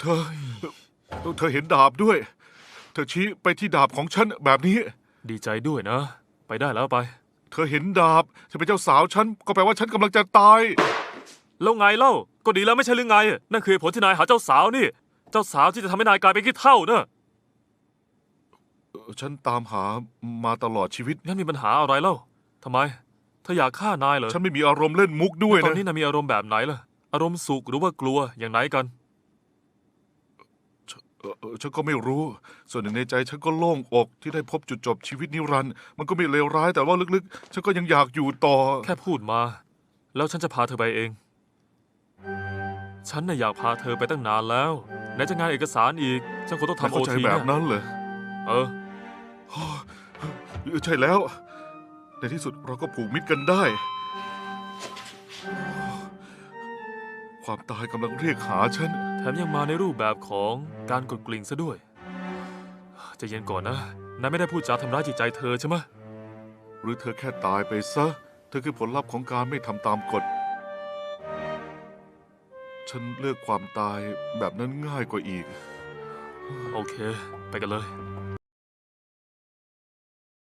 เธอ เธอเห็นดาบด้วย เธอชี้ไปที่ดาบของฉันแบบนี้ ดีใจด้วยนะ ไปได้แล้วไป เธอเห็นดาบฉันเป็นเจ้าสาวฉันก็แปลว่าฉันกำลังจะตาย แล้วไงเล่า ก็ดีแล้วไม่ใช่หรือไง นั่นคือเหตุผลที่นายหาเจ้าสาวนี่ เจ้าสาวที่จะทำให้นายกลายเป็นขี้เท่าเนอะฉันตามหามาตลอดชีวิต งั้นมีปัญหาอะไรเล่าทำไมเธออยากฆ่านายเหรอ ฉันไม่มีอารมณ์เล่นมุกด้วยตอนนะ นี้นายมีอารมณ์แบบไหนล่ะอารมณ์สุขหรือว่ากลัวอย่างไหนกัน เอ่อเอ่อฉันก็ไม่รู้ ส่วนหนึ่งในใจฉันก็โล่งอกที่ได้พบจุดจบชีวิตนิรันดร์มันก็ไม่เลวร้ายแต่ว่าลึกๆ ฉันก็ยังอยากอยู่ต่อ แค่พูดมา แล้วฉันจะพาเธอไปเอง ฉันน่ะอยากพาเธอไปตั้งนานแล้วไหนจะงานเอกสารอีก ฉันคงต้องแต่ทำโอเข้าใจทีแบบนั้นเหรอเออ เออใช่แล้ว ในที่สุดเราก็ผูกมิตรกันได้ ความตายกำลังเรียกหาฉัน แถมยังมาในรูปแบบของการกดกลิ่งซะด้วยใจะเย็นก่อนนะนายไม่ได้พูดจาทำร้ายจิตใจเธอใช่ไหมหรือเธอแค่ตายไปซะ เธอคือผลลัพธ์ของการไม่ทำตามกฎ ฉันเลือกความตายแบบนั้นง่ายกว่าอีก โอเค ไปกันเลย